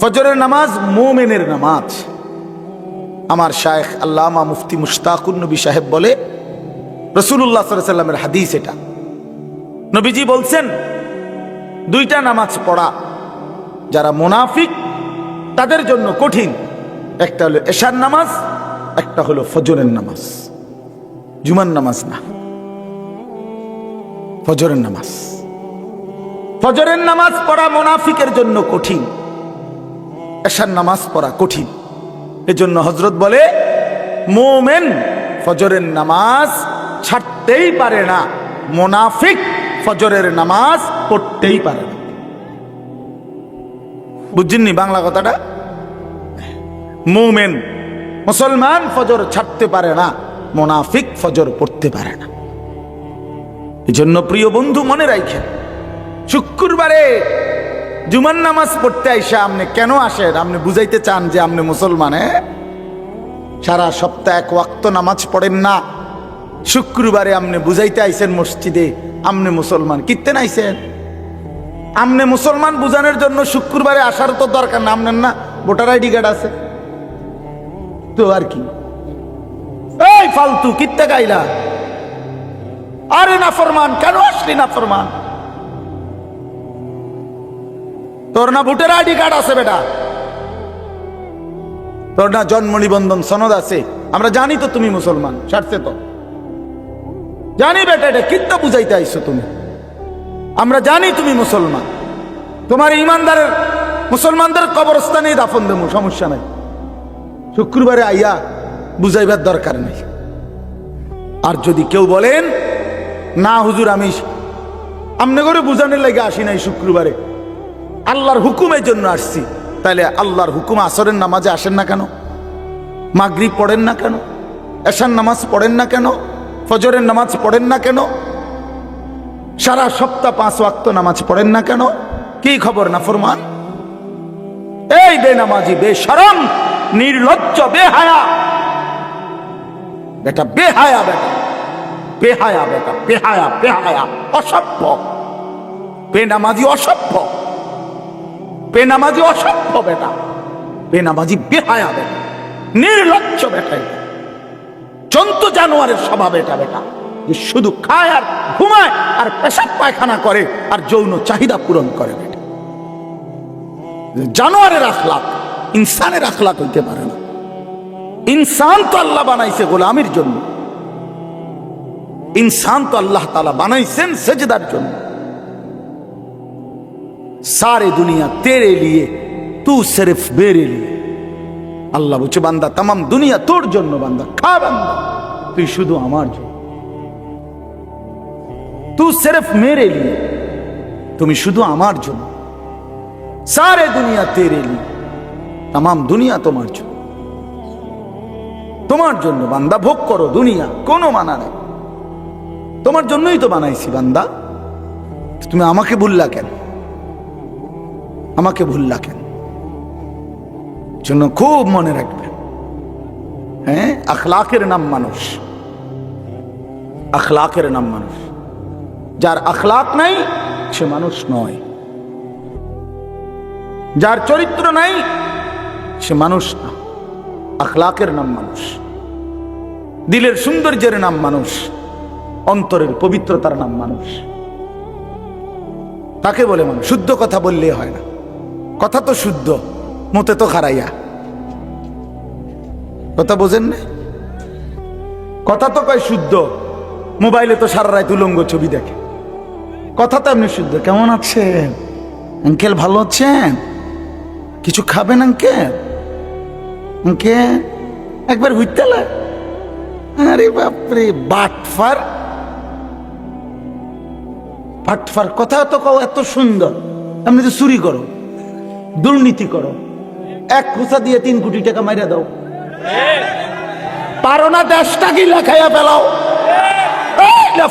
ফজরের নামাজ মোমেনের নামাজ। আমার শায়েখ আল্লামা মুফতি মুশতাকুর নবী সাহেব বলে রসুল্লাহ সাল্লামের হাদিস এটা। নবীজি বলছেন, দুইটা নামাজ পড়া। যারা মোনাফিক, তাদের জন্য কঠিন। একটা হলো এশার নামাজ, একটা হলো ফজরের নামাজ। জুমার নামাজ না। ফজরের নামাজ। ফজরের নামাজ পড়া মোনাফিকের জন্য কঠিন। এশার নামাজ পড়া কঠিন। এজন্য হজরত বলে, মোমেন ফজরের নামাজ ছাড়তেই পারে না। মোনাফিক ফজরের নামাজ পড়তেই পারে না। বুঝছেননি বাংলা কথাটা? মোমেন মুসলমান ফজর ছাড়তে পারে না, মোনাফিক ফজর পড়তে পারে না। এই জন্য প্রিয় বন্ধু, মনে রাখেন শুক্রবারে জুমার নামাজ পড়তে আইসা আপনি কেন আসেন আপনি বুঝাইতে চান যে আপনি মুসলমান হ্যাঁ? সারা সপ্তাহ এক ওয়াক্ত নামাজ পড়েন না। শুক্রবারে আপনি বুঝাইতে আইসেন মসজিদে আপনি মুসলমান কিত্তেন আইসেন? আপনি মুসলমান বুঝানোর জন্য শুক্রবারে আসার তো দরকার না আপনার না, ভোটার আইডি কার্ড আছে। তো আর কি? ফালতু, কিত্তে গাইলা। আরে না ফরমান কেন আসলি না ফরমান তোর না ভোটার আইডি কার্ড আছে বেটা। তোর না জন্ম নিবন্ধন সনদ আছে। আমরা জানি তো তুমি মুসলমান ছাড়ছে তো। জানি বেটা এটা কিত্তা বুঝাইতে আইছো তুমি। আমরা জানি তুমি মুসলমান। তোমার ইমানদারের, মুসলমানদের কবরস্থানে দাফন দেবো, সমস্যা নাই। শুক্রবারে আইয়া বুঝাইবার দরকার নেই। আর যদি কেউ বলেন, না হুজুর, আমি আমনে করে বুঝানোর লাগে আসি নাই শুক্রবারে। আল্লাহর হুকুমের জন্য আসছি। তাহলে আল্লাহর হুকুম আসরের নামাজে আসেন না কেন? মাগরিব পড়েন না কেন? এশার নামাজ পড়েন না কেন? ফজরের নামাজ পড়েন না কেন? সারা সপ্তাহ পাঁচ ওয়াক্ত নামাজ পড়েন না কেন? কি খবর না ফরমান? এই বেনামাজি, বেশরম, নির্লজ্জ, বেহায়া। বেটা বেহায়া বেটা। বেহায়া বেটা, বেহায়া বেহায়া। অসভ্য। বেনামাজি অসভ্য। বেনামাজি অসভ্য বেটা। বেনামাজি বেহায়া বেটা। নির্লজ্জ বেটা এটা। জন্তু জানোয়ারের স্বভাব এটা বেটা। যে শুধু খায় আর ঘুমায় আর পেশাব পায়খানা করে আর যৌন চাহিদা পূরণ করে বেটা। জানোয়ারের আখলাক ইনসানের আখলাক হইতে পারে না। ইনসান তো আল্লাহ বানাইছে গোলামির জন্য। ইনসান তো আল্লাহ তালা বানাইছেন সেজদার জন্য। সারে দুনিয়া তেরে লিয়ে তু সির্ফ বেরে লিয়ে আল্লাহ বলছে বান্দা তামাম দুনিয়া তোর জন্য বান্দা খা বান্দা তুই শুধু আমার জন্য তু সির্ফ মেরে লিয়ে তুমি শুধু আমার জন্য সারে দুনিয়া তেরে লিয়ে তাম দুনিয়া তোমার জন্য তোমার জন্য বান্দা ভোগ করো দুনিয়া কোনো মানা নেই তোমার জন্যই তো বানাইছি বান্দা তুমি আমাকে ভুললা কেন আমাকে ভুললা কেন জন্য খুব মনে রাখবে হ্যাঁ? আখলাকের নাম মানুষ। আখলাকের নাম মানুষ। যার আখলাক নাই, সে মানুষ নয়। যার চরিত্র নাই, সে মানুষ না। আখলাকের নাম মানুষ। দিলের সৌন্দর্যের নাম মানুষ। অন্তরের পবিত্রতার নাম মানুষ। তাকে বলে মানুষ। শুদ্ধ কথা বললে হয় না। কথা তো শুদ্ধ, মতে তো খারাইয়া। কথা বোঝেন না কথা তো কয় শুদ্ধ, মোবাইলে তো সারা রাত উলঙ্গ ছবি দেখে। কথা তো আপনি শুদ্ধ, কেমন আছেন? আঙ্কেল ভালো আছেন? কিছু খাবেন আঙ্কেল? আঙ্কেল, একবার হুইতালা আরে বাপরে, বাটফার। বাটফার, কথা তো কও, এত সুন্দর। আপনি তো চুরি করো। দুর্নীতি করো। এক খোসা দিয়ে তিন কোটি টাকা মাইরা দাও। পারো না দেশটা কি লেখাইয়া ফেলাও।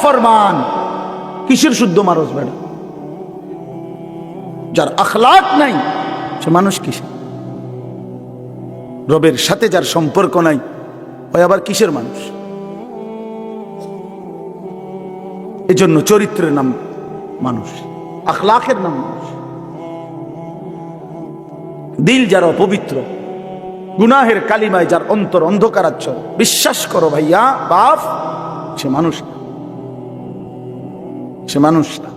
ফরমান কিসের শুদ্ধ মানুষ বেড়া যার আখলাক নাই, সে মানুষ কিসের? রবের সাথে যার সম্পর্ক নাই, ওই আবার কিসের মানুষ? এজন্য চরিত্রের নাম মানুষ আখলাখের নাম মানুষ। দিল যার অপবিত্র, গুনাহের কালিমায় যার অন্তর অন্ধকারাচ্ছ। বিশ্বাস করো ভাইয়া, বাপ, সে মানুষ সে মানুষ না।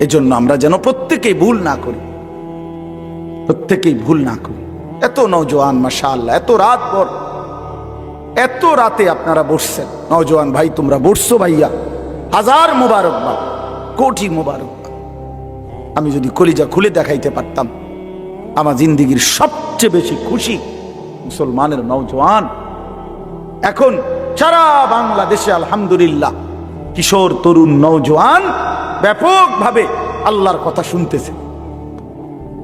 এজন্য আমরা যেন প্রত্যেকেই ভুল না করি। প্রত্যেকেই ভুল না করি। এত নৌজওয়ান মাসা আল্লাহ এত রাত পর, এত রাতে আপনারা বসছেন। নওজোয়ান ভাই, তোমরা বসছো ভাইয়া। হাজার মোবারকবাদ, কোটি মোবারকবাদ। আমি যদি কলিজা খুলে দেখাইতে পারতাম, আমার জিন্দিগির সবচেয়ে বেশি খুশি মুসলমানের নওজোয়ান। এখন সারা বাংলাদেশে আলহামদুলিল্লাহ কিশোর, তরুণ নৌজওয়ান ব্যাপকভাবে আল্লাহর কথা শুনতেছে।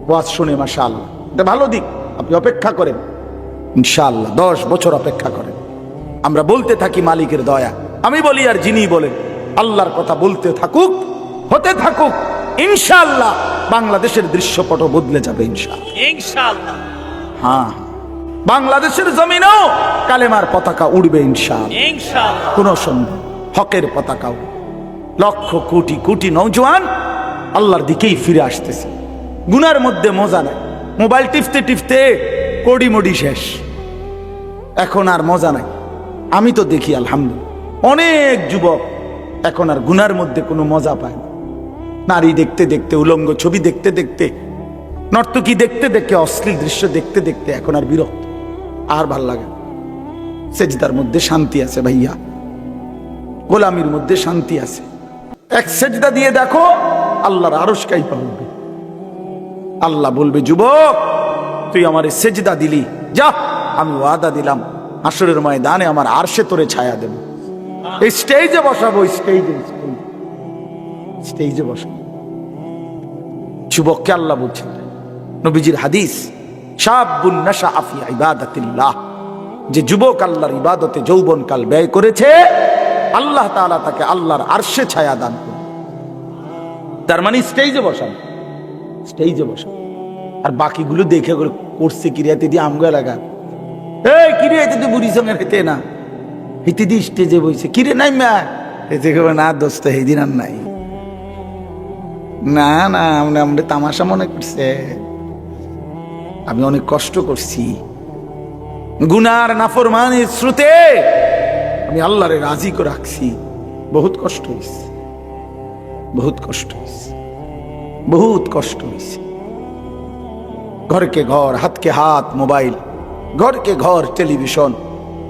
ওয়াজ শুনে মাসা আল্লাহ এটা ভালো দিক, আপনি অপেক্ষা করেন। ইনশাআল্লাহ, দশ বছর অপেক্ষা করেন। আমরা বলতে থাকি মালিকের দয়া। আমি বলি আর যিনি বলেন, আল্লাহর কথা বলতে থাকুক, হতে থাকুক। ইনশাআল্লাহ বাংলাদেশের দৃশ্যপট বদলে যাবে ইনশাআল্লাহ। হ্যাঁ। বাংলাদেশের জমিনেও কালেমার পতাকা উড়বে ইনশাআল্লাহ। কোনো সন্দেহ হকের পতাকা লক্ষ কোটি কোটি নৌজওয়ান আল্লাহর দিকেই ফিরে আসতেছে। গুনার মধ্যে মজা নাই। মোবাইল টিপতে টিপতে কোডি মডি শেষ। এখন আর মজা নাই। আমি তো দেখি আলহামদুলিল্লাহ। অনেক যুবক এখন আর গুনার মধ্যে কোনো মজা পায় না। নারী দেখতে দেখতে, উলঙ্গ ছবি দেখতে দেখতে, নর্তকী দেখতে দেখতে অশ্লীল দৃশ্য দেখতে দেখতে এখন আর বিরক্ত। আর ভালো লাগে সেজদার মধ্যে শান্তি আছে ভাইয়া। গোলামির মধ্যে শান্তি আছে। এক সেজদা দিয়ে দেখো, আল্লাহর আরস কাইপা উঠবে আল্লাহ বলবে, যুবক, তুই আমার সেজদা দিলি। যা, আমি ওয়াদা দিলাম। আসরের ময়দানে আমার আরশে তোরে ছায়া দেব। এই স্টেজে বসাবো স্টেজে স্টেজে বসাবো যুবককে আল্লাহ বলছেন, নবীজির হাদিস যে যুবক আল্লাহর ইবাদতে যৌবনকাল ব্যয় করেছে, আল্লাহ তাআলা তাকে আল্লাহর আরশে ছায়া দান করবে তার মানে স্টেজে বসান। স্টেজে বসান। আর বাকিগুলো দেখে করে করছে কিরিয়াতে দিয়ে আমগা লাগা এই কিরিয়াতে তুই বুড়ি সঙ্গে হেতে না? হেতে দিয়ে স্টেজে বইছে। কিরে নাই মা হেতে না দোস্ত হেদিন আর নাই। না না, আমরা আমরা তামাশা মনে করছে। আমি অনেক কষ্ট করছি। গুনার নাফরমানের শ্রুতে আমি আল্লাহরে রাজি করে রাখছি। বহুত কষ্ট হয়েছে বহুত কষ্ট হয়েছে বহুত কষ্ট হয়েছে ঘরকে ঘর, হাতকে হাত, মোবাইল, ঘরকে ঘর, টেলিভিশন,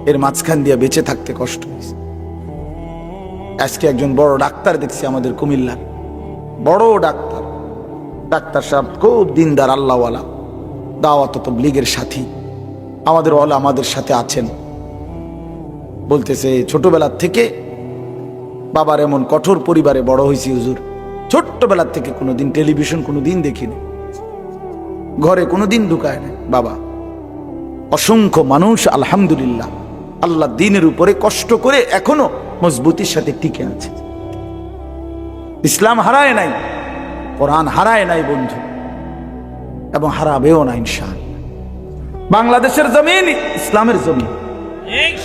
এর মাঝখান দিয়ে বেঁচে থাকতে কষ্ট হয়েছে আজকে একজন বড় ডাক্তার দেখছি আমাদের কুমিল্লার। বড় ডাক্তার। ডাক্তার সাহেব খুব দিনদার, আল্লাহওয়ালা। দাওয়াত তবলিগের সাথী। আমাদের ওয়ালা আমাদের সাথে আছেন। বলতেছে, ছোটবেলার থেকে বাবার এমন কঠোর পরিবারে বড় হয়েছি হুজুর। ছোট্টবেলার থেকে কোনোদিন টেলিভিশন কোনোদিন দেখিনি। ঘরে কোনোদিন ঢুকায় না বাবা। অসংখ্য মানুষ, আলহামদুলিল্লাহ, আল্লাহ দিনের উপরে কষ্ট করে এখনও মজবুতির সাথে টিকে আছে। ইসলাম হারায় নাই, কোরআন হারায় নাই বন্ধু, এবং হারাবেও না ইনশাল বাংলাদেশের জমিন ইসলামের জমিন,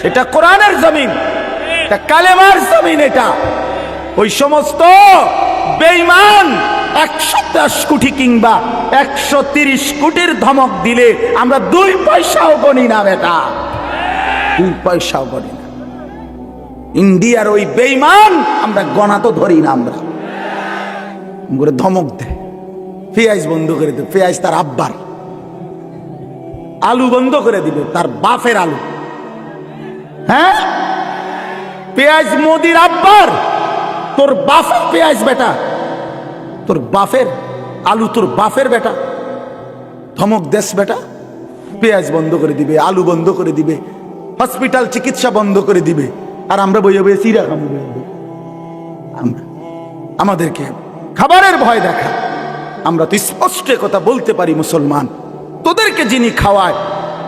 এটা কোরআনের জমিন, এটা কালেমার জমিন এটা। ওই সমস্ত বেইমান একশো দশ কোটি কিংবা একশো তিরিশ কোটির ধমক দিলে আমরা দুই পয়সাও গণি না বেটা, দুই পয়সাও গণি না। ইন্ডিয়ার ওই বেইমান আমরা গণা তো ধরি না আমরা। করে ধমক দেয় বন্ধ করে দেবে পেঁয়াজ তার আব্বার। আলু বন্ধ করে দিবে, তার বাফের আলু। হ্যাঁ? পেঁয়াজ মোদির আব্বার। তোর বাফের পেঁয়াজ বেটা। তোর বাফের আলু তোর বাফের বেটা। ধমক দেশ বেটা। পেঁয়াজ বন্ধ করে দিবে, আলু বন্ধ করে দিবে, হসপিটাল চিকিৎসা বন্ধ করে দিবে। আর আমরা বইয়ে বইয়ে বইয়ে। আমরা। আমাদেরকে খাবারের ভয় দেখা। আমরা তো স্পষ্ট কথা বলতে পারি মুসলমান। তোদেরকে যিনি খাওয়ায়,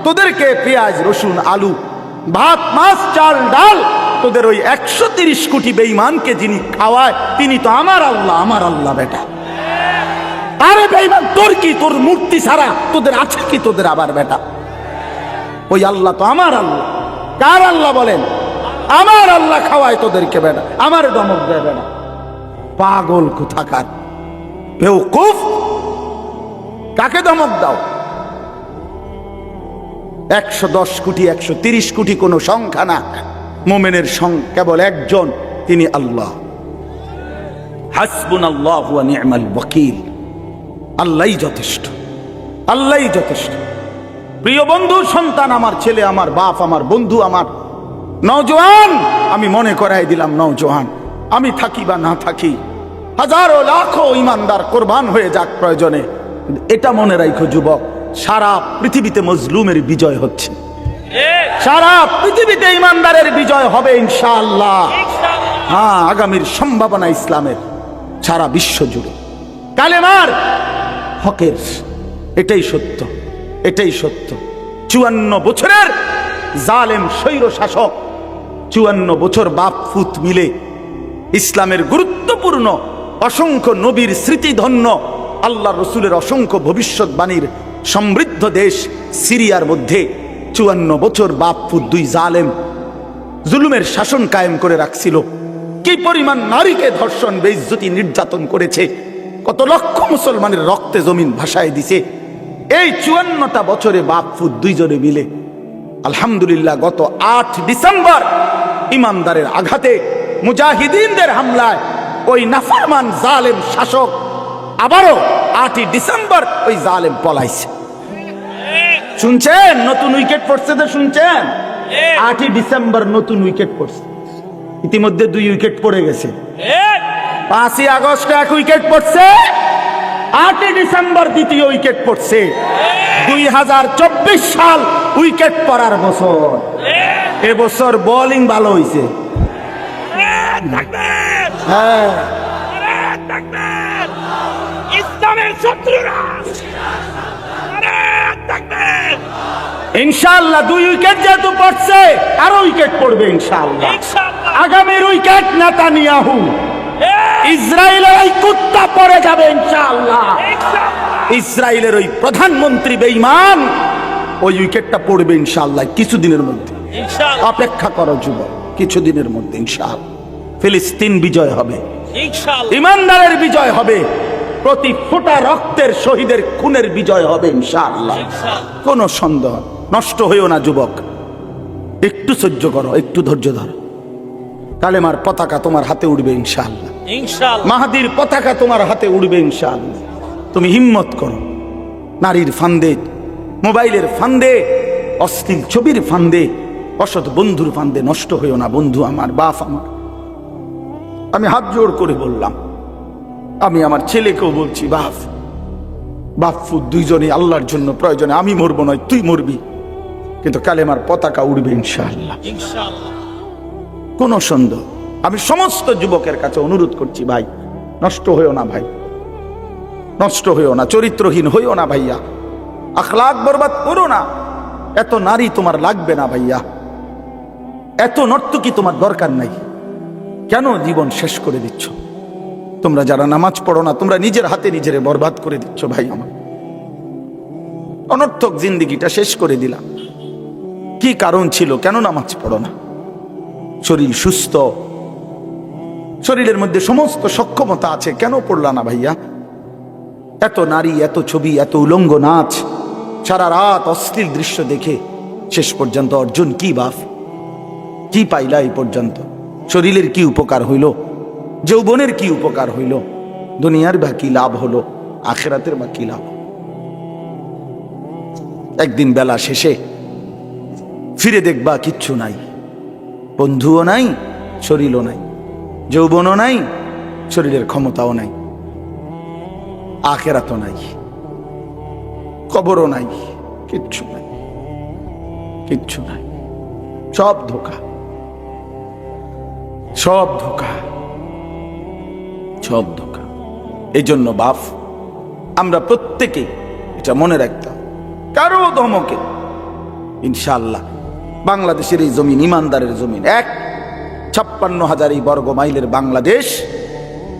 তোদেরকে পেঁয়াজ, রসুন, আলু, ভাত, মাছ, চাল, ডাল, তোদের ওই একশো তিরিশ কোটি বেইমানকে যিনি খাওয়ায়, তিনি তো আমার আল্লাহ আমার আল্লাহ বেটা। আরে বেইমান তোর কি, তোর মূর্তি ছাড়া, তোদের আছে কি, তোদের আবার বেটা? ওই আল্লাহ তো আমার আল্লাহ। কার আল্লাহ বলেন? আমার আল্লাহ খাওয়ায় তোদেরকে বেটা। আমার দমক দেয় বেটা। পাগল কোথাকার? বেউকুফ কাকে ধমক দাও? একশো দশ কোটি, একশো তিরিশ কোটি কোনো সংখ্যা না। মোমেনের সং কেবল একজন, তিনি আল্লাহ। হাসবুন আল্লাহ নিয়মাল ওয়াকিল। আল্লাহই যথেষ্ট আল্লাহই যথেষ্ট। প্রিয় বন্ধু, সন্তান আমার, ছেলে আমার, বাপ আমার, বন্ধু আমার, নওজোয়ান! আমি মনে করাই দিলাম নওজোয়ান। আমি থাকি বা না থাকি। হাজারো লাখো ইমানদার কোরবান হয়ে যাক প্রয়োজনে। এটা মনে রাখো যুবক, সারা পৃথিবীতে মজলুমের বিজয় হচ্ছে। সারা পৃথিবীতে ইমানদারের বিজয় হবে ইনশাআল্লাহ। হ্যাঁ আগামীর সম্ভাবনা ইসলামের সারা বিশ্ব জুড়ে। কালেমার হকের, এটাই সত্য এটাই সত্য। চুয়ান্ন বছরের জালেম স্বৈর শাসক চুয়ান্ন বছর বাপ ফুত মিলে ইসলামের গুরুত্বপূর্ণ অসংখ্য নবীর স্মৃতিধন্য আল্লাহ রসুলের অসংখ্য ভবিষ্যৎবাণীর সমৃদ্ধ দেশ সিরিয়ার মধ্যে চুয়ান্ন বছর বাপ দুই জালেম জুলুমের শাসন কায়েম করে রাখছিল। কি পরিমাণ নারীকে ধর্ষণ, বেইজ্জতি নির্যাতন করেছে, কত লক্ষ মুসলমানের রক্তে জমিন ভাসায় দিছে। এই চুয়ান্নটা বছরে বাপফু দুইজনে মিলে, আলহামদুলিল্লাহ গত আট ডিসেম্বর ইমানদারের আঘাতে মুজাহিদিনদের হামলায় ওই নাফরমান জালেম শাসক আবারও আটই ডিসেম্বর ওই জালেম পলাইছে। শুনছেন? নতুন উইকেট পড়ছে তো শুনছেন? আটই ডিসেম্বর নতুন উইকেট পড়ছে। ইতিমধ্যে দুই উইকেট পড়ে গেছে। পাঁচই আগস্ট এক উইকেট পড়ছে। আটই ডিসেম্বর দ্বিতীয় উইকেট পড়ছে। দুই হাজার চব্বিশ সাল উইকেট পড়ার বছর। এবছর বোলিং ভালো হয়েছে হ্যাঁ ইসলামের শত্রুরা। আরে দুই উইকেট যেহেতু পড়ছে আরও উইকেট পড়বে ইনশাআল্লাহ। আগামীর উইকেট নেতানিয়াহু। ইসরায়েলের ওই কুত্তা পড়ে যাবে ইনশাল্লাহ ইসরায়েলের ওই প্রধানমন্ত্রী বেঈমান ওই উইকেটটা পড়বে ইনশাল্লাহ কিছুদিনের মধ্যে। অপেক্ষা করো যুবক কিছুদিনের মধ্যে ইনশাআল্লাহ। ফিলিস্তিন বিজয় হবে। ইমানদারের বিজয় হবে। প্রতি ফোটা রক্তের শহীদের খুনের বিজয় হবে ইনশাআল্লাহ। কোনো সন্দেহ নষ্ট হইও না যুবক। একটু সহ্য করো একটু ধৈর্য ধরো। কালেমার পতাকা তোমার হাতে উঠবে ইনশাআল্লাহ। ইনশাআল্লাহ। মাহাদির পতাকা তোমার হাতে উঠবে ইনশাআল্লাহ। তুমি হিম্মত করো। নারীর ফান্দে মোবাইলের ফান্দে অশ্লীল ছবির ফান্দে অসৎ বন্ধুর ফান্দে নষ্ট হইও না বন্ধু আমার বাপ আমার। আমি হাত জোর করে বললাম আমি আমার ছেলেকেও বলছি বাপ বাপু দুইজনে আল্লাহর জন্য প্রয়োজনে আমি মরবো নয় তুই মরবি। কিন্তু কালেমার পতাকা উড়বে ইনশাআল্লাহ। ইনশাআল্লাহ। কোনো সন্দেহ। আমি সমস্ত যুবকের কাছে অনুরোধ করছি ভাই নষ্ট হইও না ভাই। নষ্ট হইও না চরিত্রহীন হইও না ভাইয়া। আখলাক বরবাদ করো না। এত নারী তোমার লাগবে না ভাইয়া। এত নর্তকি তোমার দরকার নাই। কেন জীবন শেষ করে দিচ্ছ? তোমরা যারা নামাজ পড়ো না, তোমরা নিজের হাতে নিজেরে বরবাদ করে দিচ্ছ, ভাই আমার। অনর্থক জিন্দিগিটা শেষ করে দিলাম। কি কারণ ছিল? কেন নামাজ পড়ো না? শরীর সুস্থ। শরীরের মধ্যে সমস্ত সক্ষমতা আছে, কেন পড়লা না ভাইয়া? এত নারী, এত ছবি, এত উলঙ্গ নাচ, সারা রাত অশ্লীল দৃশ্য দেখে শেষ পর্যন্ত অর্জুন কি বাফ? কি পাইলা এই পর্যন্ত? শরীরের কি উপকার হইল? যৌবনের কি উপকার হইল? দুনিয়ার বা কি লাভ হলো, আখেরাতের বা কি লাভ। একদিন বেলা শেষে ফিরে দেখবা কিচ্ছু নাই। বন্ধুও নাই, শরীরও নাই। যৌবনও নাই, শরীরের ক্ষমতাও নাই। আখেরাতও নাই। কবরও নাই। কিচ্ছু নাই। কিচ্ছু নাই। সব ধোকা। সব ধোকা। সব ধোকা। এই জন্য বাপ আমরা প্রত্যেকে এটা মনে রাখতাম। কারও ধমকে। ইনশাল্লাহ বাংলাদেশের এই জমিন ইমানদারের জমিন এক ছাপ্পান্ন হাজার এই বর্গ মাইলের বাংলাদেশ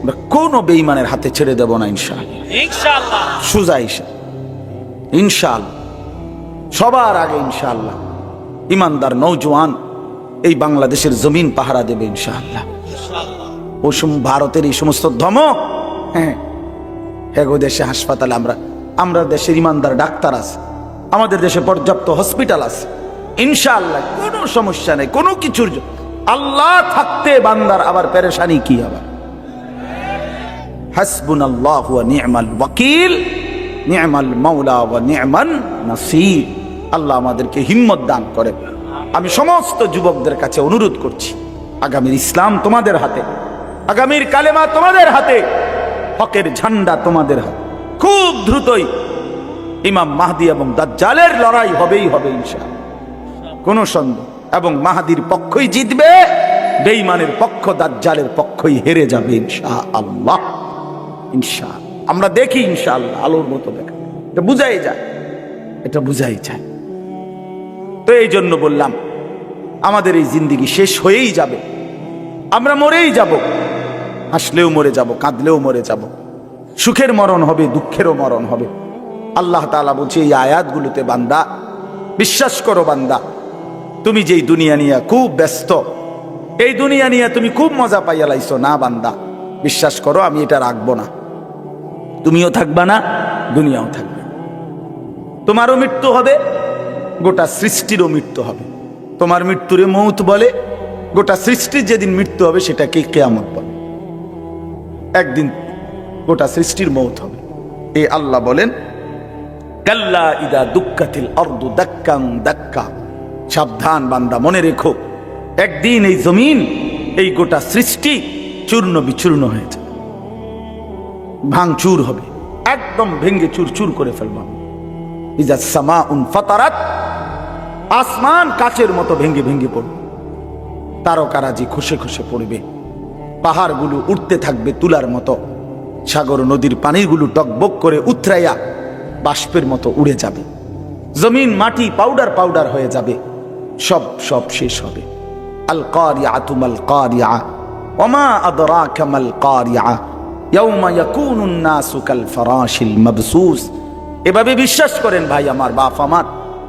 আমরা কোনো বেইমানের হাতে ছেড়ে দেব না ইনশাআল্লাহ। সুজা ইসা ইনশাআল্লাহ। সবার আগে ইনশাআল্লাহ। ইমানদার নৌজওয়ান এই বাংলাদেশের জমিন পাহারা দেবে ইনশাআল্লাহ। ও ভারতের এই সমস্ত ধমক হ্যাঁ হ্যাঁ গো দেশে হাসপাতালে আমরা আমরা দেশের ইমানদার ডাক্তার আছে, আমাদের দেশে পর্যাপ্ত হসপিটাল আছে, ইনশাআল্লাহ কোনো সমস্যা নেই, কোনো কিছুর আল্লাহ থাকতে বান্দার আবার পেরেশানি কি আবার? হাসবুন আল্লাহ নিয়মাল ওয়াকিল নিয়মাল মাওলা ওয়া নিয়মান নাসির। আল্লাহ আমাদেরকে হিম্মত দান করে। আমি সমস্ত যুবকদের কাছে অনুরোধ করছি, আগামীর ইসলাম তোমাদের হাতে, আগামীর কালেমা তোমাদের হাতে, হকের ঝান্ডা তোমাদের হাতে। খুব দ্রুতই ইমাম মাহাদি এবং দাজ্জালের লড়াই হবেই হবে ইনশাআল্লাহ। কোন সন্দেহ, এবং মাহাদির পক্ষই জিতবে, বেঈমানের পক্ষ দাজ্জালের পক্ষই হেরে যাবে ইনশা আল্লাহ ইনশা আমরা দেখি ইনশাআল্লাহ, আলোর মতো দেখা। এটা বুঝাই যায়। এটা বুঝাই যায়। তো এই জন্য বললাম, আমাদের এই জিন্দিগি শেষ হয়েই যাবে। আমরা মরেই যাব। হাসলেও মরে যাব, কাঁদলেও মরে যাব। সুখের মরণ হবে, দুঃখেরও মরণ হবে। আল্লাহ তাআলা বলছে, এই আয়াতগুলোতে বান্দা, বিশ্বাস করো বান্দা, তুমি যেই দুনিয়া নিয়ে খুব ব্যস্ত, এই দুনিয়া নিয়ে তুমি খুব মজা পাইয়া লাইছো, না বান্দা, বিশ্বাস করো, আমি এটা রাখব না। তুমিও থাকবা না, দুনিয়াও থাকবে তোমারও মৃত্যু হবে গোটা সৃষ্টিরও মৃত্যু হবে। তোমার মৃত্যুরে মৌত বলে, গোটা সৃষ্টির যেদিন মৃত্যু হবে সেটাকে কেয়ামত বলে। একদিন গোটা সৃষ্টির মৌত হবে। এই আল্লাহ বলেন, কাল্লা ইদা দুঃখাতিল অর্দু দাক্কাং দাক্কা। সাবধান বান্দা, মনে রেখো, একদিন এই জমিন, এই গোটা সৃষ্টি চূর্ণ বিচূর্ণ হয়ে যাবে। ভাঙচুর হবে, একদম ভেঙ্গে চুর চুর করে ফেলবাম ইজা সামা উন ফাতারাত আসমান কাচের মতো ভেঙ্গে ভেঙ্গে পড়বে। তারকারাজি খুশে খুশে পড়বে। পাহাড়গুলো উঠতে থাকবে তুলার মতো। সাগর নদীর পানিগুলো টকবক করে উতরাইয়া বাষ্পের মতো উড়ে যাবে। জমিন, মাটি পাউডার পাউডার হয়ে যাবে। সব সব শেষ হবে। আল কারিয়া তুমাল কারিয়া। ওমা আদরাকা মাল কারিয়া। ইয়াউমা ইয়াকুনুন নাসু কাল ফারাশিল মাবসুস। এভাবে বিশ্বাস করেন ভাই আমার বাপ আমার।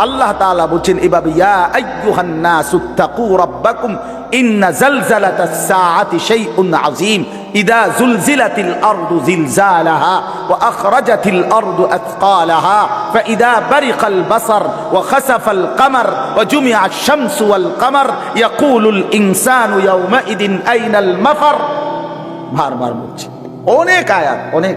الله تعالى بوچن إباب يا أيها الناس اتقوا ربكم إن زلزلة الساعة شيء عظيم إذا زلزلت الأرض زلزالها وأخرجت الأرض أثقالها فإذا برق البصر وخسف القمر وجمع الشمس والقمر يقول الإنسان يومئذ أين المفر বারবার বলছি অনেক আয়াত অনেক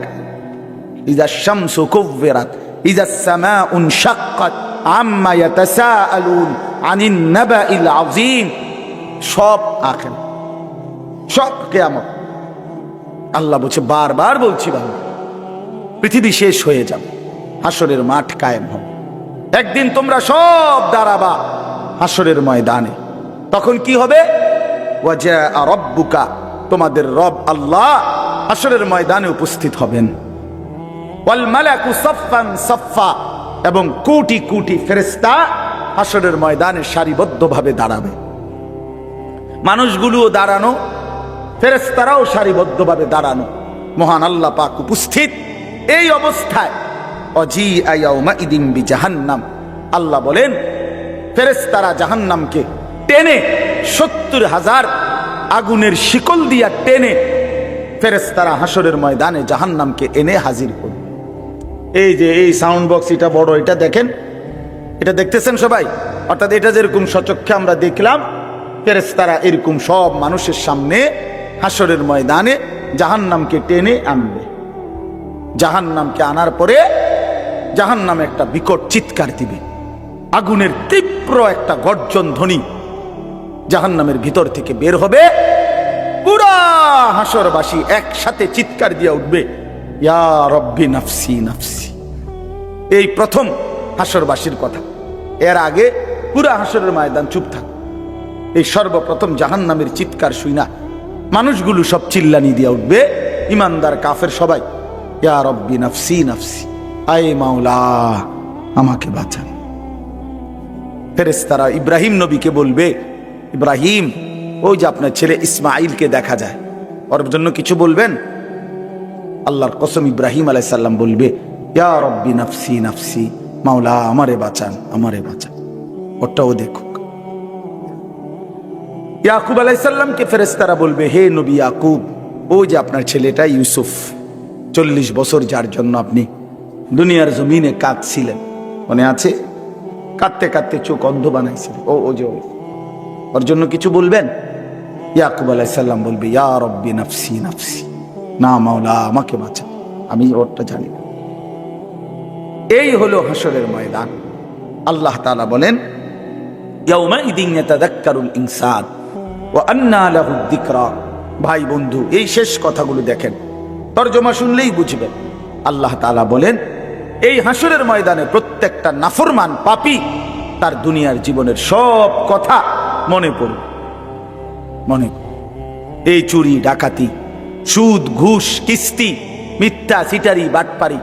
إذا الشمس كفرت إذا السماء انشقت আম্মা ইয়াতাসাআলুন আনিন নাবাইল আযীম। সব আখের, সব কেয়ামত। আল্লাহ বলছে, বারবার বলছি ভাই পৃথিবী শেষ হয়ে যাবে হাসরের মাঠ কায়েম হবে। একদিন তোমরা সব দাঁড়াবা হাসরের ময়দানে। তখন কি হবে? রব্বুকা, তোমাদের রব আল্লাহ হাসরের ময়দানে উপস্থিত হবেন। ওয়াল মালাকু সাফফা এবং কোটি কোটি ফেরেশতা হাসরের ময়দানে সারিবদ্ধভাবে দাঁড়াবে। মানুষগুলোও দাঁড়ানো ফেরেস্তারাও সারিবদ্ধভাবে দাঁড়ানো। মহান আল্লাহ পাক উপস্থিত। এই অবস্থায় অজি আয়াউমা ইদিন বি জাহান্নাম আল্লাহ বলেন ফেরেস্তারা জাহান্নামকে টেনে সত্তর হাজার আগুনের শিকল দিয়া টেনে ফেরেস্তারা হাসরের ময়দানে জাহান্নামকে এনে হাজির করবে। এই যে এই সাউন্ড বক্স এটা বড়, এটা দেখেন। এটা দেখতেছেন সবাই? অর্থাৎ এটা যেরকম সচক্ষে আমরা দেখলাম ফেরেস্তারা এরকম সব মানুষের সামনে হাসরের ময়দানে জাহান্নামকে টেনে আনবে। জাহান্নামকে আনার পরে জাহান্নামে একটা বিকট চিৎকার দিবে। আগুনের তীব্র একটা গর্জন ধ্বনি জাহান্নামের ভিতর থেকে বের হবে। পুরা হাসরবাসী একসাথে চিৎকার দিয়ে উঠবে। ইয়া রব্বি নাফসি নাফসি। এই প্রথম হাসরবাসীর কথা। এর আগে পুরা হাসরের ময়দান চুপ থাক। এই সর্বপ্রথম জাহান নামের চিৎকার শুই না। মানুষগুলো সব চিল্লানি দিয়ে উঠবে। ইমানদার কাফের সবাই, ইয়া রব্বি নাফসি নাফসি। আয় মাওলা, আমাকে বাঁচান। ফেরেস্তারা ইব্রাহিম নবীকে বলবে, ইব্রাহিম, ওই যে আপনার ছেলে ইসমাইলকে দেখা যায়। ওর জন্য কিছু বলবেন? আল্লাহর কসম ইব্রাহিম আলাইসাল্লাম বলবে, ইয়া রব্বি নাফসি নাফসি, মাওলা, আমারে বাঁচান আমারে বাঁচান। ওটাও দেখুক। ইয়াকুব আলাইসাল্লামকে ফেরেস্তারা বলবে, হে নবী ইয়াকুব, ওই যে আপনার ছেলেটা ইউসুফ, চল্লিশ বছর যার জন্য আপনি দুনিয়ার জমিনে কাঁদছিলেন, মনে আছে? কাঁদতে কাঁদতে চোখ অন্ধ বানাইছিলেন ও ও যে ওর জন্য কিছু বলবেন? ইয়াকুব আলাইসাল্লাম বলবে, ইয়া রব্বি নাফসি নাফসি। না মাওলা, আমাকে বাঁচা। আমি ওরটা জানি না। এই হলো হাসরের ময়দান। আল্লাহ তালা বলেন লাহু ভাই বন্ধু, এই শেষ কথাগুলো দেখেন। তর্জমা শুনলেই বুঝবেন। আল্লাহ তাআলা বলেন, এই হাসরের ময়দানে প্রত্যেকটা নাফরমান পাপী তার দুনিয়ার জীবনের সব কথা মনে পড়বে মনে এই চুরি, ডাকাতি সুদ, ঘুষ, কিস্তি, মিথ্যা, সিটারি, বাটপারি।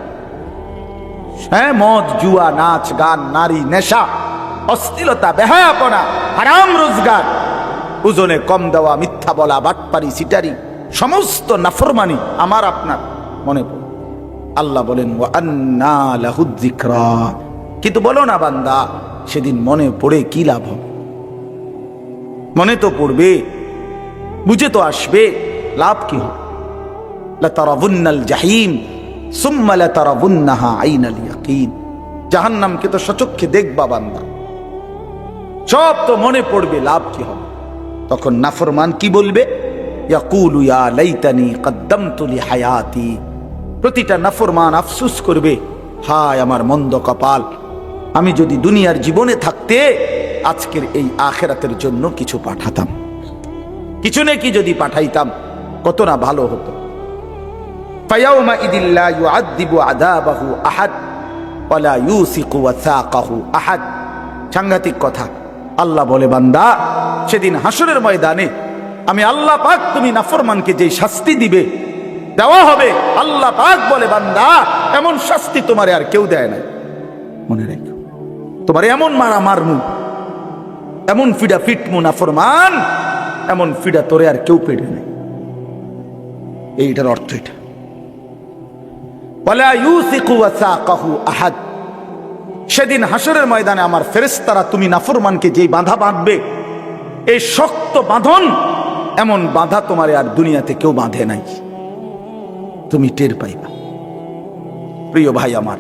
হ্যাঁ মদ, জুয়া, নাচ, গান, নারী, নেশা, অশ্লীলতা, বেহায়াপনা, হারাম রোজগার, ওজনে কম দেওয়া, মিথ্যা বলা, বাটপারি, সিটারি, সমস্ত নাফরমানি আমার, আপনার মনে পড়ে। আল্লাহ বলেন, "ওয়া আন্না লাহুদ কিন্তু বলো না, বান্দা, সেদিন মনে পড়ে কি লাভ হবে? মনে তো পড়বে, বুঝে তো আসবে, লাভ কি হবে? লাতারাবুন্নাল জাহিম সুম্মা লাতারাবুন্নাহা আইনাল ইয়াকিন জাহান্নামকে তো সচক্ষে দেখবা বান্দা। সব তো মনে পড়বে, লাভ কি হবে? তখন নাফরমান কি বলবে? ইয়াকুলু ইয়া লাইতানি কদ্দামতু লি হায়াতি প্রতিটা নাফরমান আফসুস করবে, হায় আমার মন্দ কপাল, আমি যদি দুনিয়ার জীবনে থাকতে, আজকের এই আখেরাতের জন্য কিছু পাঠাতাম। কিছু নাকি যদি পাঠাইতাম, কত না ভালো হতো। ফায়াউমা ইদিল্লা ইউ আদিবু আদাবাহু আহাদ ওয়ালা ইউসিকু ওয়াসাকাহু আহাদ সাংঘাতিক কথা। আল্লাহ বলে, বান্দা, সেদিন হাসরের ময়দানে আমি আল্লাহ পাক তুমি নাফরমানকে যে শাস্তি দিবে, দেওয়া হবে। আল্লাহ পাক বলে, বান্দা, এমন শাস্তি তোমারে আর কেউ দেয় না মনে রেখো, তোমার এমন মারা মারমু, এমন ফিডা ফিটমু নাফরমান, এমন ফিডা তোরে আর কেউ পেড়ে নেই। এইটার অর্থ এটা। সেদিন হাসরের ময়দানে আমার ফেরেশতারা তুমি নাফরমানকে যেই বাঁধা বাঁধবে, এই শক্ত বাঁধন, এমন বাঁধা তোমার আর দুনিয়াতে কেউ বাঁধে নাই। তুমি টের পাইবা। প্রিয় ভাই আমার,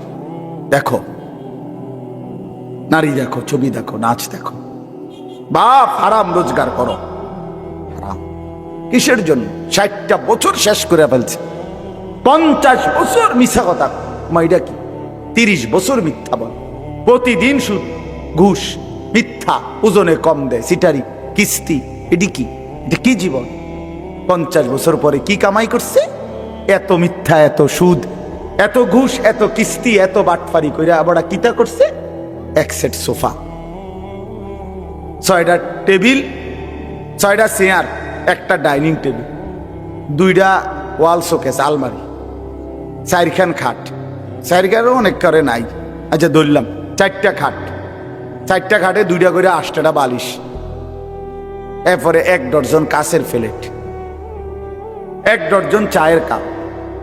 দেখো, নারী দেখো, ছবি দেখো, নাচ দেখো। বাপ, হারাম রোজগার করো। কিসের জন্য? ষাটটা বছর শেষ করে ফেলছে। পঞ্চাশ বছর মিথ্যা কথা। মাইডা কি? তিরিশ বছর মিথ্যা বল। প্রতিদিন সুদ ঘুষ, মিথ্যা, ওজনে কম দেয়, সিটারি, কিস্তি, এটি কি? কি জীবন? পঞ্চাশ বছর পরে কি কামাই করছে? এত মিথ্যা, এত সুদ, এত ঘুষ, এত কিস্তি, এত বাটফারি করে আবার কিতা করছে? এক সেট সোফা। ছয়টা টেবিল, ছয়টা চেয়ার, একটা ডাইনিং টেবিল, দুইটা ওয়াল শোকেস, আলমারি। চারখান খাট। চারখানও অনেক করে নাই। আচ্ছা ধরলাম, চারটা খাট। চারটা খাটে দুইটা করে আটটা বালিশ। এরপরে এক ডর্জন কাছের প্লেট। এক ডর্জন চায়ের কাপ।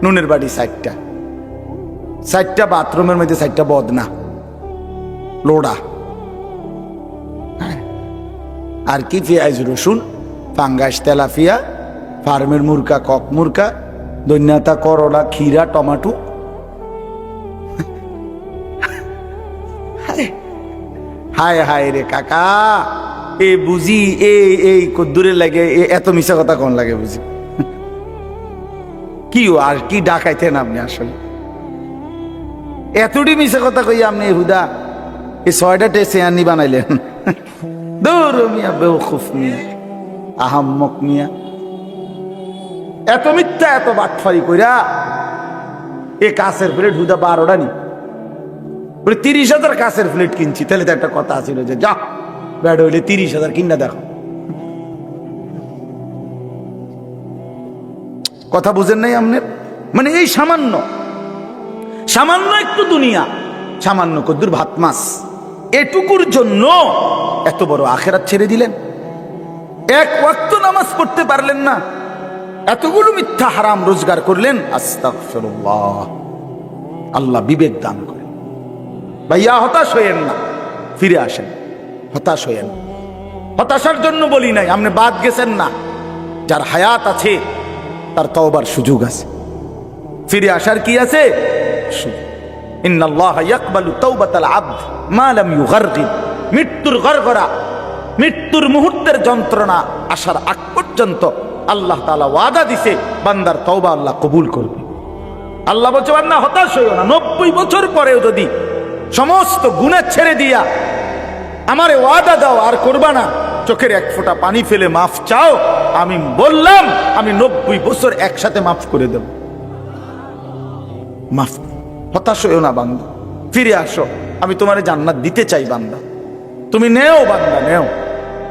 নুনের বাড়ি চারটা। চারটা বাথরুমের মধ্যে চারটা বদনা। লোড়া। আর কি পেঁয়াজ রসুন ফাঙ্গাস তেলাফিয়া ফার্মের মুরকা কক মুরকা দৈন্যতা করলা, ক্ষীরা, টমাটো। হায় হায় রে কাকা। এ বুঝি, এ এই কদ্দুরে লাগে এত মিশা কথা কোন লাগে বুঝি? কি আর কি ডাকাইতেন আপনি আসলে? এতটি মিশা কথা কই আপনি, হুদা? এই ছয়টা টেসে আনি বানাইলেন। দৌড় মিয়া, বেউকুফ মিয়া। আহাম্মক মিয়া। এত মিথ্যা, এত বাটফারি কইরা এ কাছের প্লেট হুদা বারোটা নি। তিরিশ হাজার কাছের প্লেট কিনছি। তাহলে তো একটা কথা ছিল যে, যা ব্যাড হইলে তিরিশ হাজার কিনা দেখো। কথা বুঝেন নাই আপনার মানে এই সামান্য সামান্য একটু দুনিয়া, সামান্য কদ্দুর ভাত মাছ, এটুকুর জন্য এত বড় আখেরাত ছেড়ে দিলেন। এক ওয়াক্ত নামাজ পড়তে পারলেন না। এতগুলো মিথ্যা হারাম রোজগার করলেন আল্লাহ বিবেক দান করেন। ভাইয়া, হতাশ হইয়েন না, ফিরে আসেন। হতাশ হইয়েন হতাশার জন্য বলি নাই, আপনি বাদ গেছেন না। যার হায়াত আছে, তার তওবার সুযোগ আছে। ফিরে আসার কি আছে? মৃত্যুর গরগরা মৃত্যুর মুহূর্তের যন্ত্রণা আসার আগ পর্যন্ত আল্লাহ তাআলা ওয়াদা দিছে, বান্দার তওবা আল্লাহ কবুল করবে। আল্লাহ বলছে না হতাশ হইও না। নব্বই বছর পরেও যদি সমস্ত গুণা ছেড়ে দিয়া আমারে ওয়াদা দাও, আর করবা না, চোখের এক ফোঁটা পানি ফেলে মাফ চাও, আমি বললাম, আমি নব্বই বছর একসাথে মাফ করে দেব। মাফ, হতাশ হইও না বান্দা। ফিরে আসো, আমি তোমার জান্নাত দিতে চাই বান্দা। তুমি নেও বান্দা, নেও।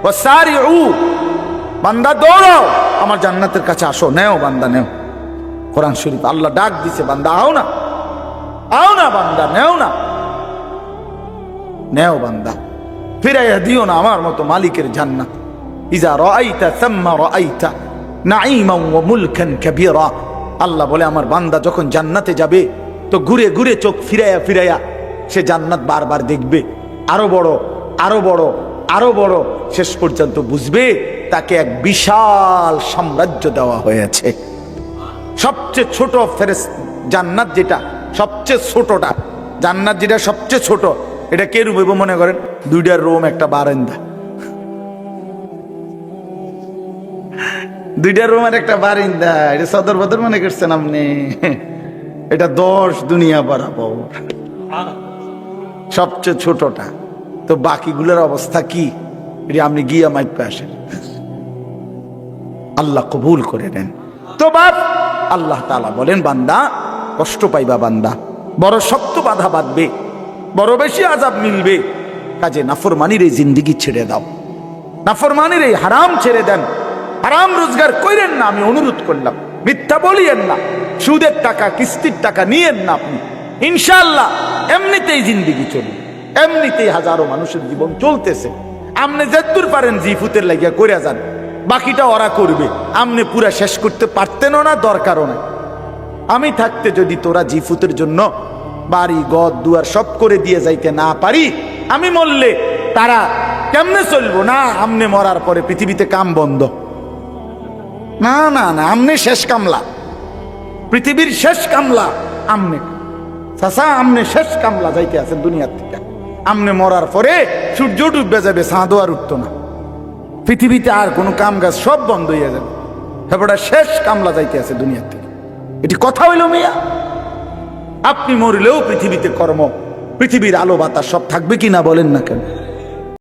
ও সারি উ বান্দা দৌড়াও। আমার জান্নাতের কাছে আসো, নেও বান্দা, নেও। কোরআন শরীফ আল্লাহ ডাক দিছে, বান্দা, আও না। আও না বান্দা, নেও না। নেও বান্দা। ফিরাইয়া দিও না আমার মতো মালিকের জান্নাত। ইজা রাআইতা সাম্মা রাআইতা নাঈমান ওয়া মুলকান কাবীরা। আল্লাহ বলে, আমার বান্দা যখন জান্নাতে যাবে, তো ঘুরে ঘুরে চোখ ফিরাইয়া ফিরাইয়া সে জান্নাত বারবার দেখবে। আরও বড় আরও বড় আরও বড়, শেষ পর্যন্ত বুঝবে। তাকে এক বিশাল সাম্রাজ্য দেওয়া হয়েছে। সবচেয়ে ছোট ফেরেস, জান্নাত যেটা, সবচেয়ে ছোটটা। জান্নাত যেটা সবচেয়ে ছোট, এটা কে রুম মনে করেন? দুইটার রুম, একটা বারান্দা। দুইটার রুম আর একটা বারিন্দা, এটা সদর বদর মনে করছেন আপনি? এটা দশ দুনিয়া বরাবর। সবচেয়ে ছোটটা। তো বাকিগুলোর অবস্থা কি? এটা আপনি গিয়া মাইপে আসেন। আল্লাহ কবুল করে নেন। তো বাপ, আল্লাহ তালা বলেন, বান্দা, কষ্ট পাইবা বান্দা। বড় শক্ত বাধা বাঁধবে, বড় বেশি আজাব মিলবে। কাজে নাফরমানির এই জিন্দিগি ছেড়ে দাও। নাফরমানির এই হারাম ছেড়ে দেন। হারাম রোজগার করেন না, আমি অনুরোধ করলাম। মিথ্যা বলিয়েন না। সুদের টাকা, কিস্তির টাকা নিয়েন না আপনি। ইনশাল্লাহ এমনিতেই জিন্দিগি চলবে। এমনিতেই হাজারো মানুষের জীবন চলতেছে। আপনি যেদূর পারেন জিফুতের লাগিয়া করে যান। বাকিটা ওরা করবে। আমনে পুরা শেষ করতে পারতেনও না, দরকারও না আমি থাকতে যদি তোরা জিফুতের জন্য বাড়ি, গদ, দুয়ার সব করে দিয়ে যাইতে না পারি, আমি মরলে তারা কেমনে চলবো? না, আমনে মরার পরে পৃথিবীতে কাম বন্ধ। না না না, আমনে শেষ কামলা। পৃথিবীর শেষ কামলা, আমনে। চাষা আমনে শেষ কামলা যাইতে আছেন দুনিয়ার থেকে। আমনে মরার পরে সূর্য ডুববে যাবে সাঁদো আর উঠতো না। পৃথিবীতে আর কোনো কাম কাজ সব বন্ধ হয়ে যাবে। তারপরে শেষ কামলা যাইতে আছে দুনিয়ার থেকে। এটি কথা হইল মেয়া। আপনি মরিলেও পৃথিবীতে কর্ম, পৃথিবীর আলো বাতাস সব থাকবে কি না বলেন না কেন?